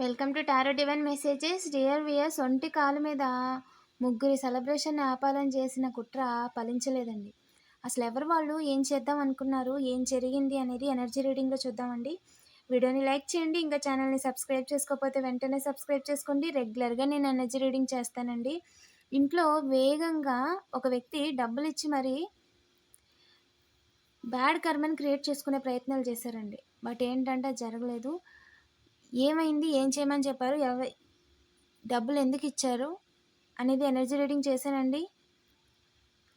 Welcome to tarot divine messages. Dear viewers ఒంటి కాలు మీద ముగ్గురి సెలబ్రేషన్ ఆపాలని చేసిన కుట్ర ఫలించలేదండి. అసలు ఎవరు వాళ్ళు? ఏం చేద్దాం అనుకున్నారు? ఏం జరిగింది అనేది ఎనర్జీ రీడింగ్లో చూద్దామండి. వీడియోని లైక్ చేయండి ఇంకా ఛానల్ని సబ్స్క్రైబ్ చేసుకోకపోతే వెంటనే సబ్స్క్రైబ్ చేసుకోండి. రెగ్యులర్గా నేను ఎనర్జీ రీడింగ్ చేస్తానండి. ఇంట్లో వేగంగా ఒక వ్యక్తి డబ్బులు ఇచ్చి మరి బ్యాడ్ కర్మని క్రియేట్ చేసుకునే ప్రయత్నాలు చేశారండి. బట్ ఏంటంటే జరగలేదు. ఏమైంది? ఏం చేయమని చెప్పారు? ఎవ డబ్బులు ఎందుకు ఇచ్చారు? అనేది ఎనర్జీ రీడింగ్ చేశానండి.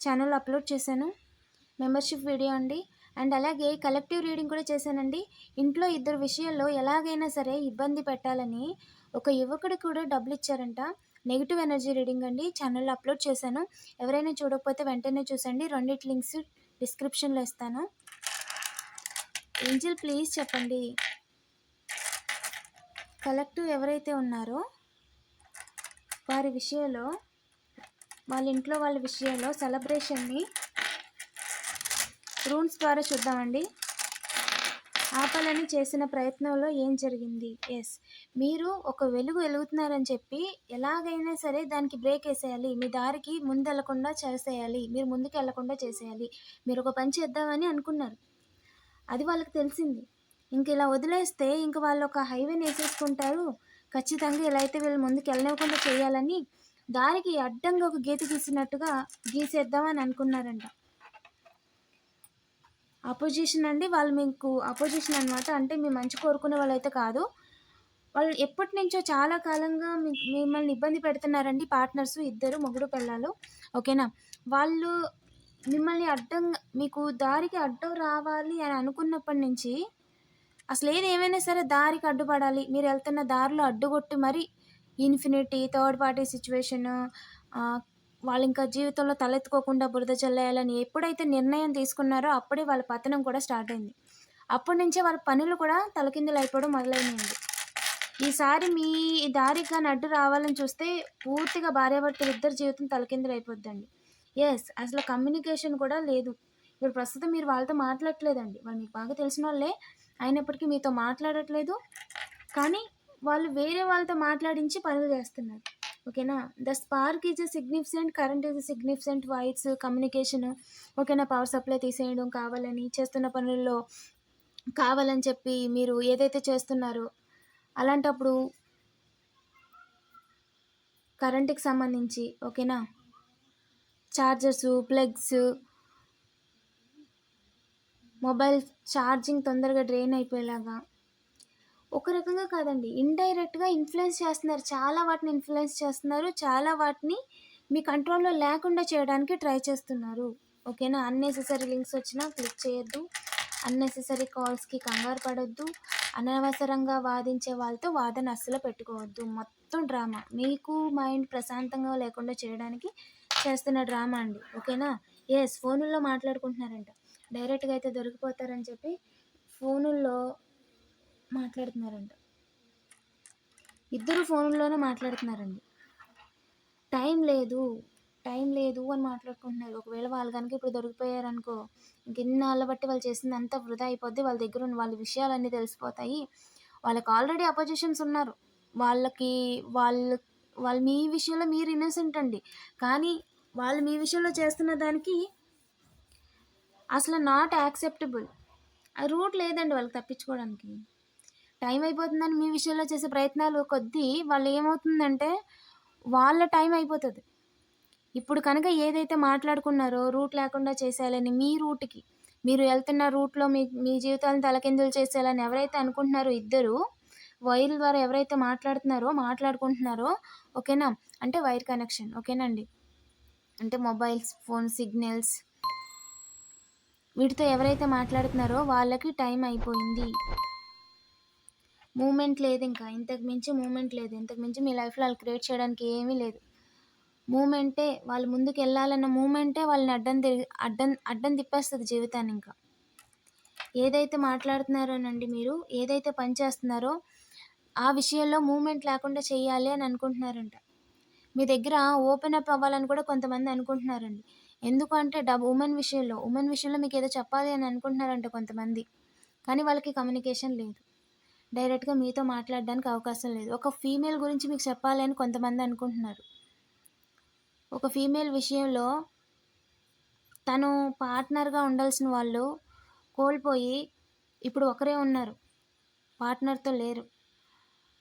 ఛానల్ అప్లోడ్ చేశాను. మెంబర్షిప్ వీడియో అండి. అండ్ అలాగే కలెక్టివ్ రీడింగ్ కూడా చేశానండి. ఇంట్లో ఇద్దరు విషయాల్లో ఎలాగైనా సరే ఇబ్బంది పెట్టాలని ఒక యువకుడు కూడా డబ్బులు ఇచ్చారంట. నెగిటివ్ ఎనర్జీ రీడింగ్ అండి. ఛానల్లో అప్లోడ్ చేశాను. ఎవరైనా చూడకపోతే వెంటనే చూసండి. రెండిటి లింక్స్ డిస్క్రిప్షన్లో ఇస్తాను. ఏంజిల్ ప్లీజ్ చెప్పండి. కలెక్టివ్ ఎవరైతే ఉన్నారో వారి విషయంలో వాళ్ళ ఇంట్లో వాళ్ళ విషయంలో సెలబ్రేషన్ని రూమ్స్ ద్వారా చూద్దామండి. ఆపాలని చేసిన ప్రయత్నంలో ఏం జరిగింది? ఎస్ మీరు ఒక వెలుగు వెలుగుతున్నారని చెప్పి ఎలాగైనా సరే దానికి బ్రేక్ వేసేయాలి. మీ దారికి ముందు వెళ్ళకుండా చేసేయాలి. మీరు ముందుకు వెళ్ళకుండా చేసేయాలి. మీరు ఒక పని చేద్దామని అనుకున్నారు. అది వాళ్ళకి తెలిసింది. ఇంక ఇలా వదిలేస్తే ఇంక వాళ్ళు ఒక హైవేని వేసేసుకుంటారు ఖచ్చితంగా ఇలా అయితే వీళ్ళు ముందుకు వెళ్ళనివ్వకుండా చేయాలని దారికి అడ్డంగా ఒక గీత గీసినట్టుగా గీసేద్దామని అనుకున్నారంట. అపోజిషన్ అండి వాళ్ళు మీకు అపోజిషన్ అనమాట అంటే మీ మంచి కోరుకునే వాళ్ళైతే కాదు. వాళ్ళు ఎప్పటి నుంచో చాలా కాలంగా మీ మిమ్మల్ని ఇబ్బంది పెడుతున్నారండి పార్ట్నర్స్ ఇద్దరు మొగుడు పిల్లలు. ఓకేనా? వాళ్ళు మిమ్మల్ని అడ్డం మీకు దారికి అడ్డం రావాలి అని అనుకున్నప్పటి నుంచి అసలు ఏది ఏమైనా సరే దారికి అడ్డుపడాలి. మీరు వెళ్తున్న దారిలో అడ్డుగొట్టి మరి ఇన్ఫినిటీ థర్డ్ పార్టీ సిచ్యువేషను వాళ్ళు ఇంకా జీవితంలో తలెత్తుకోకుండా బురద చల్లేయాలని ఎప్పుడైతే నిర్ణయం తీసుకున్నారో అప్పుడే వాళ్ళ పతనం కూడా స్టార్ట్ అయింది. అప్పటి నుంచే వాళ్ళ పనులు కూడా తలకిందులు అయిపోవడం మొదలైంది ఈసారి మీ దారికి కానీ అడ్డు రావాలని చూస్తే పూర్తిగా భార్యాభర్తలు ఇద్దరు జీవితం తలకిందులు అయిపోద్దండి. ఎస్ అసలు కమ్యూనికేషన్ కూడా లేదు. ఇప్పుడు ప్రస్తుతం మీరు వాళ్ళతో మాట్లాడట్లేదండి. వాళ్ళు మీకు బాగా తెలిసిన వాళ్ళే. అయినప్పటికీ మీతో మాట్లాడట్లేదు. కానీ వాళ్ళు వేరే వాళ్ళతో మాట్లాడించి పనులు చేస్తున్నారు. ఓకేనా? The spark is a significant current is a significant voice communication. ఓకేనా? పవర్ సప్లై తీసేయడం కావాలని చేస్తున్న పనుల్లో కావాలని చెప్పి మీరు ఏదైతే చేస్తున్నారో అలాంటప్పుడు కరెంటుకి సంబంధించి ఓకేనా? చార్జర్స్ ప్లగ్స్ మొబైల్ ఛార్జింగ్ తొందరగా డ్రైన్ అయిపోయేలాగా. ఒక రకంగా కాదండి. ఇండైరెక్ట్గా ఇన్ఫ్లుయెన్స్ చేస్తున్నారు. చాలా వాటిని ఇన్ఫ్లుయెన్స్ చేస్తున్నారు. చాలా వాటిని మీ కంట్రోల్లో లేకుండా చేయడానికి ట్రై చేస్తున్నారు. ఓకేనా? అన్నెసెసరీ లింక్స్ వచ్చినా క్లిక్ చేయొద్దు. అన్నెసెసరీ కాల్స్కి కంగారు పడొద్దు. అనవసరంగా వాదించే వాళ్ళతో వాదన అస్సలు పెట్టుకోవద్దు. మొత్తం డ్రామా. మీకు మైండ్ ప్రశాంతంగా లేకుండా చేయడానికి చేస్తున్న డ్రామా అండి. ఓకేనా? ఎస్ ఫోనుల్లో మాట్లాడుకుంటున్నారంట. డైరెక్ట్గా అయితే దొరికిపోతారని చెప్పి ఫోనుల్లో మాట్లాడుతున్నారంట. ఇద్దరు ఫోన్లోనే మాట్లాడుతున్నారండి. టైం లేదు టైం లేదు అని మాట్లాడుకుంటున్నారు. ఒకవేళ వాళ్ళు కనుక ఇప్పుడు దొరికిపోయారనుకో ఇంకెన్నాళ్ళ బట్టి వాళ్ళు చేసింది అంతా వృధా అయిపోద్ది. వాళ్ళ దగ్గర ఉన్న వాళ్ళ విషయాలన్నీ తెలిసిపోతాయి. వాళ్ళకి ఆల్రెడీ అపోజిషన్స్ ఉన్నారు. వాళ్ళకి వాళ్ళు వాళ్ళు మీ విషయంలో మీరు ఇన్నోసెంట్ అండి. కానీ వాళ్ళు మీ విషయంలో చేస్తున్న దానికి అసలు నాట్ యాక్సెప్టబుల్ ఆ రూట్ లేదండి వాళ్ళకి తప్పించుకోవడానికి. టైం అయిపోతుందని మీ విషయంలో చేసే ప్రయత్నాలు కొద్దీ వాళ్ళు ఏమవుతుందంటే వాళ్ళ టైం అయిపోతుంది. ఇప్పుడు కనుక ఏదైతే మాట్లాడుకున్నారో రూట్ లేకుండా చేసేయాలని మీ రూట్కి మీరు వెళ్తున్న రూట్లో మీ మీ జీవితాలను తలకిందులు చేసేయాలని ఎవరైతే అనుకుంటున్నారో ఇద్దరు వైర్ ద్వారా ఎవరైతే మాట్లాడుతున్నారో మాట్లాడుకుంటున్నారో ఓకేనా? అంటే వైర్ కనెక్షన్ ఓకేనండి? అంటే మొబైల్స్ ఫోన్ సిగ్నల్స్ వీటితో ఎవరైతే మాట్లాడుతున్నారో వాళ్ళకి టైం అయిపోయింది. మూమెంట్ లేదు ఇంకా. ఇంతకు మించి మూమెంట్ లేదు. ఇంతకు మించి మీ లైఫ్లో వాళ్ళు క్రియేట్ చేయడానికి ఏమీ లేదు. మూమెంటే వాళ్ళు ముందుకు వెళ్ళాలన్న మూమెంటే వాళ్ళని అడ్డం తిరిగి అడ్డం అడ్డం తిప్పేస్తుంది జీవితాన్ని ఇంకా. ఏదైతే మాట్లాడుతున్నారోనండి మీరు ఏదైతే పని చేస్తున్నారో ఆ విషయంలో మూమెంట్ లేకుండా చేయాలి అని అనుకుంటున్నారంట. మీ దగ్గర ఓపెన్ అప్ అవ్వాలని కూడా కొంతమంది అనుకుంటున్నారండి. ఎందుకంటే డబ్ ఉమెన్ విషయంలో ఉమెన్ విషయంలో మీకు ఏదో చెప్పాలి అని అనుకుంటున్నారంట కొంతమంది కానీ వాళ్ళకి కమ్యూనికేషన్ లేదు డైరెక్ట్‌గా మీతో మాట్లాడడానికి అవకాశం లేదు. ఒక ఫీమేల్ గురించి మీకు చెప్పాలి అని కొంతమంది అనుకుంటున్నారు. ఒక ఫీమేల్ విషయంలో తను పార్ట్నర్‌గా ఉండాల్సిన వాళ్ళు కోల్పోయి ఇప్పుడు ఒకరే ఉన్నారు. పార్ట్నర్‌తో లేరు.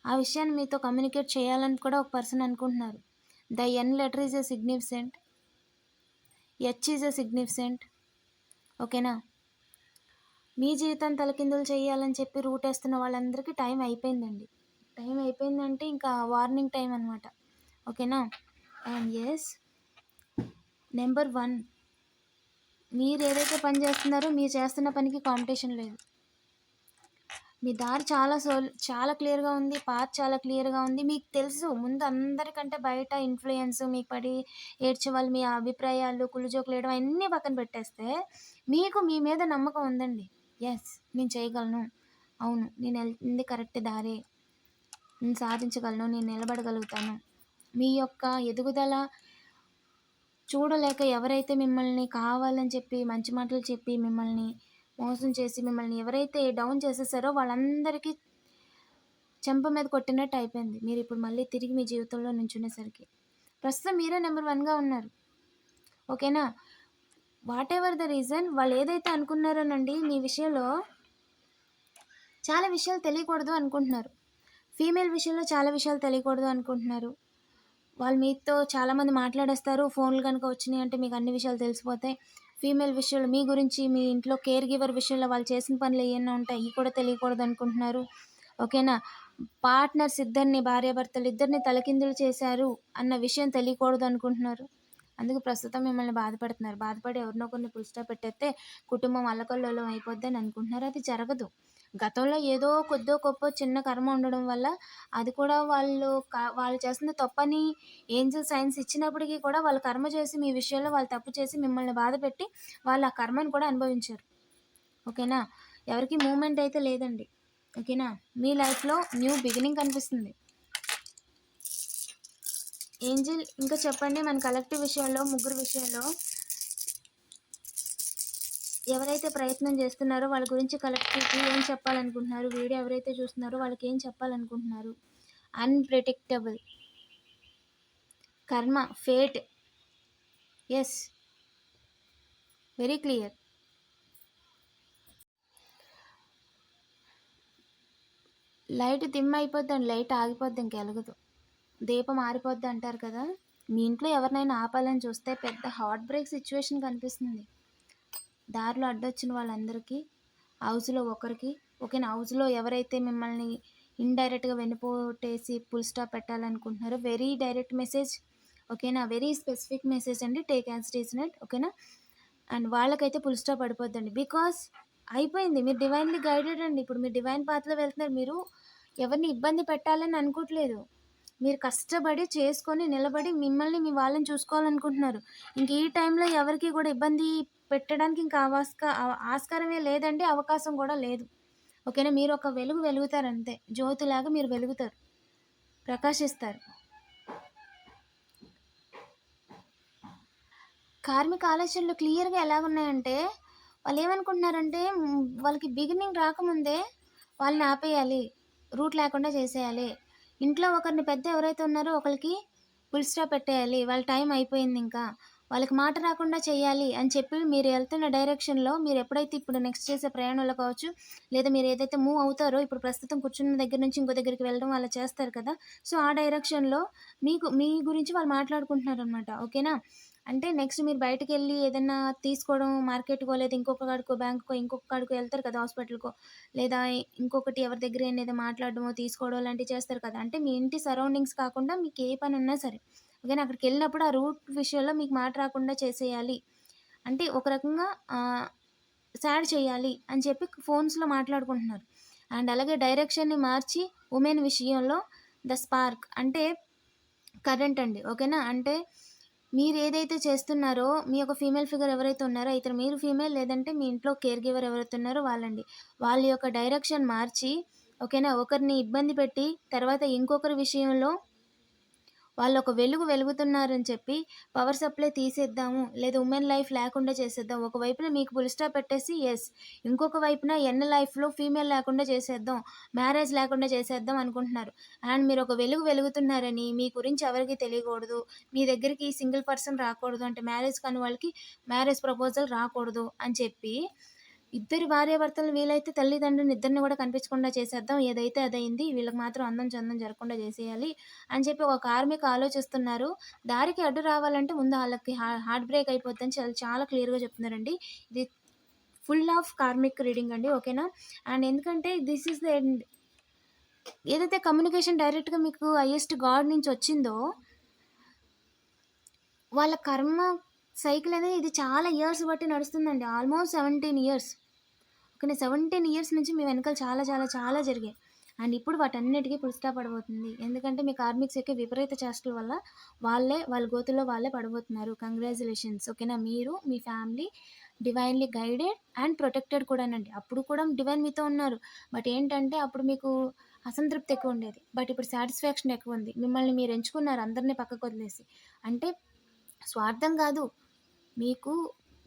ఆ విషయాన్ని మీతో కమ్యూనికేట్ చేయాలని కూడా ఒక పర్సన్ అనుకుంటున్నారు. The N letter is a significant. H is a significant. ఓకేనా? మీ జీవితం తలకిందులు చేయాలని చెప్పి రూట్ వేస్తున్న వాళ్ళందరికీ టైం అయిపోయిందండి. టైం అయిపోయిందంటే ఇంకా వార్నింగ్ టైం అనమాట. ఓకేనా? అండ్ ఎస్ నెంబర్ 1 మీరేదైతే పని చేస్తున్నారో మీరు చేస్తున్న పనికి కాంపిటీషన్ లేదు. మీ దారి చాలా సోల్ చాలా క్లియర్‌గా ఉంది. పాత్ చాలా క్లియర్‌గా ఉంది. మీకు తెలుసు ముందు అందరికంటే బయట ఇన్ఫ్లుయెన్స్ మీకు పడి ఏడ్చేవాళ్ళు, మీ అభిప్రాయాలు, కుళ్ళుజోకులేయడం అన్నీ పక్కన పెట్టేస్తే మీకు మీ మీద నమ్మకం ఉందండి. ఎస్ నేను చేయగలను. అవును నేను వెళ్తుంది కరెక్ట్ దారే. నేను సాధించగలను. నేను నిలబడగలుగుతాను. మీ యొక్క ఎదుగుదల చూడలేక ఎవరైతే మిమ్మల్ని కావాలని చెప్పి మంచి మాటలు చెప్పి మిమ్మల్ని మోసం చేసి మిమ్మల్ని ఎవరైతే డౌన్ చేసేసారో వాళ్ళందరికీ చెంప మీద కొట్టినట్టు అయిపోయింది. మీరు ఇప్పుడు మళ్ళీ తిరిగి మీ జీవితంలో నుంచునేసరికి ప్రస్తుతం మీరే నెంబర్ వన్గా ఉన్నారు. ఓకేనా? వాట్ ఎవర్ ద రీజన్ వాళ్ళు ఏదైతే అనుకున్నారోనండి మీ విషయంలో చాలా విషయాలు తెలియకూడదు అనుకుంటున్నారు. ఫీమేల్ విషయంలో చాలా విషయాలు తెలియకూడదు అనుకుంటున్నారు. వాళ్ళు మీతో చాలామంది మాట్లాడేస్తారు. ఫోన్‌లు కనుక వచ్చినాయి అంటే మీకు అన్ని విషయాలు తెలిసిపోతాయి. ఫీమేల్ విషయంలో మీ గురించి మీ ఇంట్లో కేర్ గివర్ విషయంలో వాళ్ళు చేసిన పనులు ఏమైనా ఉంటాయి ఇవి కూడా తెలియకూడదు అనుకుంటున్నారు. ఓకేనా? పార్ట్నర్స్ ఇద్దరిని భార్యాభర్తలు ఇద్దరిని తలకిందులు చేశారు అన్న విషయం తెలియకూడదు అనుకుంటున్నారు. అందుకు ప్రస్తుతం మిమ్మల్ని బాధపడుతున్నారు బాధపడి ఎవరినో కొన్ని పులుస్టా పెట్టేస్తే కుటుంబం అల్లకల్లోలం అయిపోద్దని అనుకుంటున్నారు. అది జరగదు. గతంలో ఏదో కొద్దో గొప్ప చిన్న కర్మ ఉండడం వల్ల అది కూడా వాళ్ళు వాళ్ళు చేస్తున్న తప్పని ఏంజెల్ సైన్స్ ఇచ్చినప్పటికీ కూడా వాళ్ళు కర్మ చేసి మీ విషయంలో వాళ్ళు తప్పు చేసి మిమ్మల్ని బాధపెట్టి వాళ్ళు ఆ కర్మని కూడా అనుభవించారు. ఓకేనా? ఎవరికి మూమెంట్ అయితే లేదండి. ఓకేనా? మీ లైఫ్‌లో న్యూ బిగినింగ్ కనిపిస్తుంది. ఏంజెల్ ఇంకా చెప్పండి మన కలెక్టివ్ విషయంలో ముగ్గురు విషయంలో ఎవరైతే ప్రయత్నం చేస్తున్నారో వాళ్ళ గురించి కలెక్టివ్‌కి ఏం చెప్పాలనుకుంటున్నారు? వీడియో ఎవరైతే చూస్తున్నారో వాళ్ళకి ఏం చెప్పాలనుకుంటున్నారు? అన్‌ప్రెడిక్టబుల్. కర్మ, fate. Yes very clear. Light dim అయిపోద్దండి. Light ఆగిపోద్ది ఇంకెలగదు దీపం ఆరిపోద్ది అంటారు కదా! మీ ఇంట్లో ఎవరినైనా ఆపాలని చూస్తే పెద్ద హార్ట్ బ్రేక్ సిచ్యువేషన్ కనిపిస్తుంది. దారిలో అడ్డొచ్చిన వాళ్ళందరికీ, హౌస్‌లో ఒకరికి ఓకేనా? హౌస్‌లో ఎవరైతే మిమ్మల్ని ఇండైరెక్ట్‌గా వెన్నుపోటేసి ఫుల్ స్టాప్ పెట్టాలనుకుంటున్నారో వెరీ డైరెక్ట్ మెసేజ్. ఓకేనా? వెరీ స్పెసిఫిక్ మెసేజ్ అండి. టేక్ యాజ్ ఇట్ ఓకేనా? అండ్ వాళ్ళకైతే ఫుల్ స్టాప్ పడిపోద్దండి. బికాస్ అయిపోయింది. మీరు డివైన్‌లీ గైడెడ్ అండి. ఇప్పుడు మీరు డివైన్ పాత్రలో వెళ్తున్నారు. మీరు ఎవరిని ఇబ్బంది పెట్టాలని అనుకోవట్లేదు. మీరు కష్టపడి చేసుకొని నిలబడి మిమ్మల్ని మీ వాళ్ళని చూసుకోవాలనుకుంటున్నారు. ఇంక ఈ టైంలో ఎవరికీ కూడా ఇబ్బంది పెట్టడానికి ఇంకా ఆవాస్క ఆస్కారమే లేదండి. అవకాశం కూడా లేదు. ఓకేనా? మీరు ఒక వెలుగు వెలుగుతారు అంతే. జ్యోతిలాగా మీరు వెలుగుతారు. ప్రకాశిస్తారు. కార్మిక ఆలోచనలు క్లియర్‌గా ఎలా ఉన్నాయంటే వాళ్ళు ఏమనుకుంటున్నారంటే వాళ్ళకి బిగినింగ్ రాకముందే వాళ్ళని ఆపేయాలి. రూట్ లేకుండా చేసేయాలి. ఇంట్లో ఒకరిని పెద్ద ఎవరైతే ఉన్నారో ఒకరికి ఫుల్ స్టాప్ పెట్టేయాలి. వాళ్ళ టైం అయిపోయింది ఇంకా. వాళ్ళకి మాట రాకుండా చేయాలి అని చెప్పి మీరు వెళ్తున్న డైరెక్షన్‌లో మీరు ఎప్పుడైతే ఇప్పుడు నెక్స్ట్ చేసే ప్రయాణంలో కావచ్చు, లేదా మీరు ఏదైతే మూవ్ అవుతారో ఇప్పుడు ప్రస్తుతం కూర్చున్న దగ్గర నుంచి ఇంకో దగ్గరికి వెళ్ళడం వాళ్ళు చేస్తారు కదా! సో, ఆ డైరెక్షన్‌లో మీకు మీ గురించి వాళ్ళు మాట్లాడుకుంటున్నారు అనమాట ఓకేనా? అంటే నెక్స్ట్ మీరు బయటకెళ్ళి ఏదైనా తీసుకోవడం మార్కెట్‌కో లేదా ఇంకొక కాడికో బ్యాంకుకో ఇంకొక కాడికో వెళ్తారు కదా! హాస్పిటల్‌కో లేదా ఇంకొకటి ఎవరి దగ్గరైనా ఏదో మాట్లాడడమో, తీసుకోవడం లాంటివి చేస్తారు కదా! అంటే మీ ఇంటి సరౌండింగ్స్ కాకుండా మీకు ఏ పని ఉన్నా సరే ఓకేనా? అక్కడికి వెళ్ళినప్పుడు ఆ రూట్ విషయంలో మీకు మాట రాకుండా చేసేయాలి. అంటే ఒక రకంగా సాడ్ చేయాలి అని చెప్పి ఫోన్స్‌లో మాట్లాడుకుంటున్నారు. అండ్ అలాగే డైరెక్షన్‌ని మార్చి ఉమెన్ విషయంలో ద స్పార్క్ అంటే కరెంట్ అండి. ఓకేనా? అంటే మీరు ఏదైతే చేస్తున్నారో మీ యొక్క ఫీమేల్ ఫిగర్ ఎవరైతే ఉన్నారో అయితే మీరు ఫీమేల్ లేదంటే మీ ఇంట్లో కేర్ గివర్ ఎవరైతే ఉన్నారో వాళ్ళండి. వాళ్ళ యొక్క డైరెక్షన్ మార్చి ఓకేనా? ఒకరిని ఇబ్బంది పెట్టి తర్వాత ఇంకొకరి విషయంలో వాళ్ళు ఒక వెలుగు వెలుగుతున్నారని చెప్పి పవర్ సప్లై తీసేద్దాము లేదా ఉమెన్ లైఫ్ లేకుండా చేసేద్దాం. ఒక వైపున మీకు పుల్ స్టాప్ పెట్టేసి ఎస్ ఇంకొక వైపున ఎన్న లైఫ్లో ఫీమేల్ లేకుండా చేసేద్దాం మ్యారేజ్ లేకుండా చేసేద్దాం అనుకుంటున్నారు. అండ్ మీరు ఒక వెలుగు వెలుగుతున్నారని మీ గురించి ఎవరికి తెలియకూడదు. మీ దగ్గరికి సింగిల్ పర్సన్ రాకూడదు. అంటే మ్యారేజ్ కాని వాళ్ళకి మ్యారేజ్ ప్రపోజల్ రాకూడదు అని చెప్పి ఇద్దరు భార్యాభర్తలు వీలైతే తల్లిదండ్రులు ఇద్దరిని కూడా కనిపించకుండా చేసేద్దాం. ఏదైతే అదైంది వీళ్ళకి మాత్రం అందం చందం జరగకుండా చేసేయాలి అని చెప్పి ఒక కార్మిక ఆలోచిస్తున్నారు. దారికి అడ్డు రావాలంటే ముందు వాళ్ళకి హార్ట్ బ్రేక్ అయిపోద్దని చాలా చాలా క్లియర్గా చెప్తున్నారండి. ఇది ఫుల్ ఆఫ్ కార్మిక్ రీడింగ్ అండి ఓకేనా? అండ్ ఎందుకంటే దిస్ ఈస్ ద ఎండ్. ఏదైతే కమ్యూనికేషన్ డైరెక్ట్గా మీకు హయ్యెస్ట్ గాడ్ నుంచి వచ్చిందో వాళ్ళ కర్మ సైకిల్ అనేది ఇది చాలా ఇయర్స్ బట్టి నడుస్తుందండి. Almost seventeen years. Okay seventeen years నుంచి మీ వెనకాల చాలా చాలా చాలా జరిగాయి. అండ్ ఇప్పుడు వాటన్నిటికీ పుల్ పడబోతుంది ఎందుకంటే మీ కార్మిక్స్ యొక్క విపరీత చేష్టల వల్ల వాళ్ళే వాళ్ళ గోతుల్లో వాళ్ళే పడబోతున్నారు. కంగ్రాచులేషన్స్ ఓకేనా? మీరు మీ family divinely guided and protected కూడానండి. అప్పుడు కూడా డివైన్ మీతో ఉన్నారు. బట్ ఏంటంటే అప్పుడు మీకు అసంతృప్తి ఎక్కువ ఉండేది. బట్ ఇప్పుడు సాటిస్ఫాక్షన్ ఎక్కువ ఉంది. మిమ్మల్ని మీరు ఎంచుకున్నారు అందరినీ పక్కకు వదిలేసి. అంటే స్వార్థం కాదు. మీకు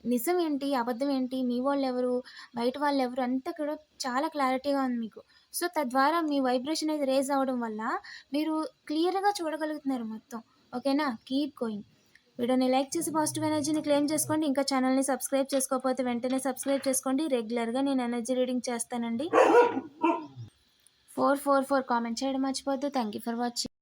నిజం ఏంటి అబద్ధం ఏంటి మీ వాళ్ళు ఎవరు బయట వాళ్ళు ఎవరు అంతా కూడా చాలా క్లారిటీగా ఉంది మీకు. సో తద్వారా మీ వైబ్రేషన్ అనేది రేజ్ అవ్వడం వల్ల మీరు క్లియర్గా చూడగలుగుతున్నారు మొత్తం. ఓకేనా? Keep going. వీడియోని లైక్ చేసి పాజిటివ్ ఎనర్జీని క్లెయిమ్ చేసుకోండి. ఇంకా ఛానల్ని సబ్స్క్రైబ్ చేసుకోకపోతే వెంటనే సబ్స్క్రైబ్ చేసుకోండి. రెగ్యులర్గా నేను ఎనర్జీ రీడింగ్ చేస్తానండి. ఫోర్ ఫోర్ ఫోర్ కామెంట్ చేయడం మర్చిపోద్దు థ్యాంక్ యూ ఫర్ వాచింగ్.